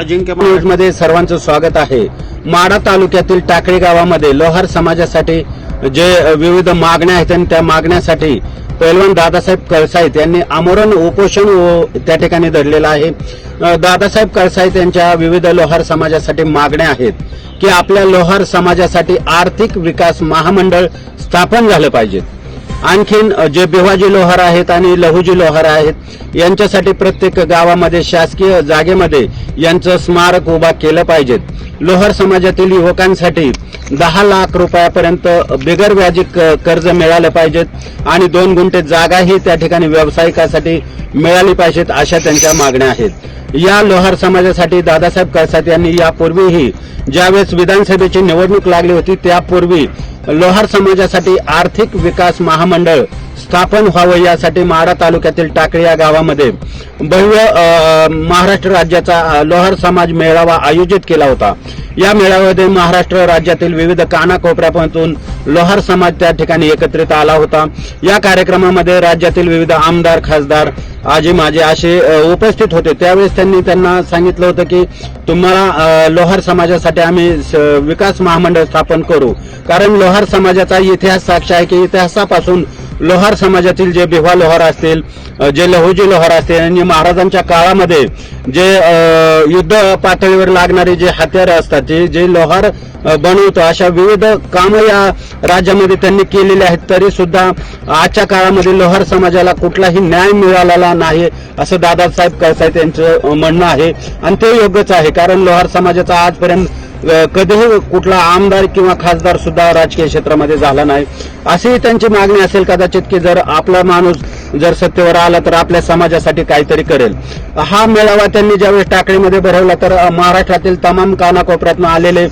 अजिंक्य न्यूजमध्ये सर्वांचं स्वागत आहे. माडा तालुक्यातील टाकळी गावामध्ये लोहार समाजासाठी जे विविध मागण्या आहेत आणि त्या मागण्यासाठी पैलवान दादासाहेब कळसाईत यांनी आमरण उपोषण व त्या ठिकाणी धरलेलं आहे. दादासाहेब कळसाईत यांच्या विविध लोहार समाजासाठी मागण्या आहेत की आपल्या लोहार समाजासाठी आर्थिक विकास महामंडळ स्थापन झालं पाहिजे. आणखीन जे भिवाजी लोहार आहेत आणि लहुजी लोहार आहेत यांच्यासाठी प्रत्येक गावामध्ये शासकीय जागेमध्ये यांचं स्मारक उभा केलं पाहिजेत लोहार समाजातील युवकांसाठी दहा लाख रुपयापर्यंत बिगर व्याजी क- कर्ज मिळालं पाहिजेत आणि दोन गुंठे जागाही त्या ठिकाणी व्यावसायिकासाठी मिळाली पाहिजेत अशा त्यांच्या मागण्या आहेत. या लोहार समाजासाठी दादासाहेब कळसात यांनी यापूर्वीही ज्यावेळेस विधानसभेची निवडणूक लागली होती त्यापूर्वी लोहार समाजासाठी आर्थिक विकास महामंडळ स्थापन व्हावं यासाठी माडा तालुक्यातील टाकळी या गावामध्ये भव्य महाराष्ट्र राज्याचा लोहार समाज मेळावा आयोजित केला होता. या मेळाव्यामध्ये महाराष्ट्र राज्यातील विविध कानाकोपऱ्यापासून लोहार समाज त्या ठिकाणी एकत्रित आला होता. या कार्यक्रमामध्ये राज्यातील विविध आमदार खासदार आजी माजी असे उपस्थित होते. त्यावेळेस त्यांनी त्यांना सांगितलं होतं की तुम्हाला लोहार समाजासाठी आम्ही विकास महामंडळ स्थापन करू. कारण लोहार समाजाचा इतिहास साक्ष आहे की इतिहासापासून लोहार समाजातील जे भिवा लोहार असतील जे लहुजी लोहार असतील आणि महाराजांच्या काळामध्ये जे युद्ध पातळीवर लागणारे जे हत्यारं असतात जे जे लोहार बनवतो अशा विविध कामं या राज्यामध्ये त्यांनी केलेली आहेत तरी सुद्धा आजच्या काळामध्ये लोहार समाजाला कुठलाही न्याय मिळालेला नाही असं दादासाहेब कळसाहेब यांचं म्हणणं आहे. आणि ते योग्यच आहे कारण लोहार समाजाचा आजपर्यंत कधीही कुठला आमदार किंवा खासदार सुद्धा राजकीय क्षेत्रामध्ये झाला नाही. अशी त्यांची मागणी असेल कदाचित की जर आपला माणूस जर सत्तेवर आला तर आपल्या समाजासाठी काहीतरी करेल. हा मेळावा त्यांनी ज्यावेळी टाकळीमध्ये भरवला तर महाराष्ट्रातील तमाम कानाकोपऱ्यातून आलेले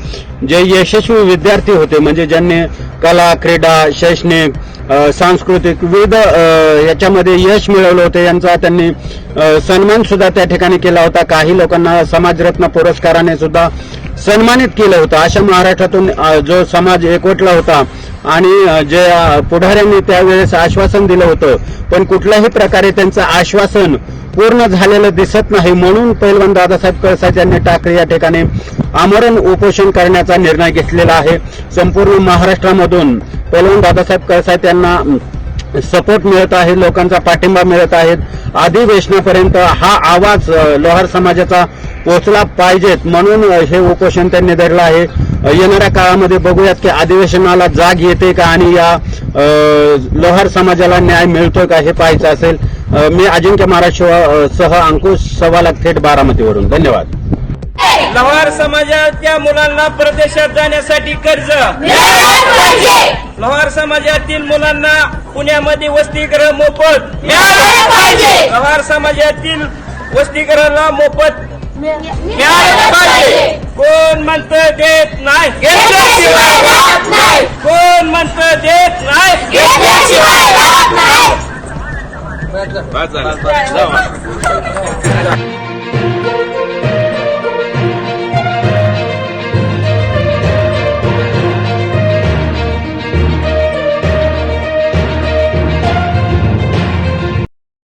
जे यशस्वी विद्यार्थी होते म्हणजे ज्यांनी कला क्रीडा शैक्षणिक सांस्कृतिक विविध याच्यामध्ये यश मिळवलं होतं यांचा त्यांनी सन्मान सुद्धा त्या ठिकाणी केला होता. काही लोकांना समाजरत्न पुरस्काराने सुद्धा सन्मानित केलं होतं. अशा महाराष्ट्रातून जो समाज एकवटला होता आणि जे पुढाऱ्यांनी त्यावेळेस आश्वासन दिलं होतं. पण कुठल्याही प्रकारे त्यांचं आश्वासन पूर्ण झालेलं दिसत नाही. म्हणून पैलवान दादासाहेब कळसात यांनी टाकरे या ठिकाणी आमरण उपोषण करण्याचा निर्णय घेतलेला आहे. संपूर्ण महाराष्ट्रामधून पैलवान दादासाहेब कळसात यांना सपोर्ट मिळत आहे लोकांचा पाठिंबा मिळत आहे. अधिवेशनापर्यंत हा आवाज लोहार समाजाचा पोहोचला पाहिजेत. म्हणून हे उपोषण त्यांनी धरलं आहे. येणाऱ्या काळामध्ये बघूयात की अधिवेशनाला जाग येते का आणि या लोहार समाजाला न्याय मिळतोय का हे पाहायचं असेल. मी अजिंक्य महाराज सह अंकुश सवालाख थेट बारामतीवरून. धन्यवाद. लोहार समाजाच्या मुलांना परदेशात जाण्यासाठी कर्ज. लोहार समाजातील मुलांना पुण्यामध्ये वसतिगृह मोफत. लोहार समाजातील वसतिगृहाला मोफत मिळालं पाहिजे कोण म्हणत देत नाही. घेतल्याशिवाय राहत नाही? कोण म्हणत देत नाही. घेतल्याशिवाय नाही.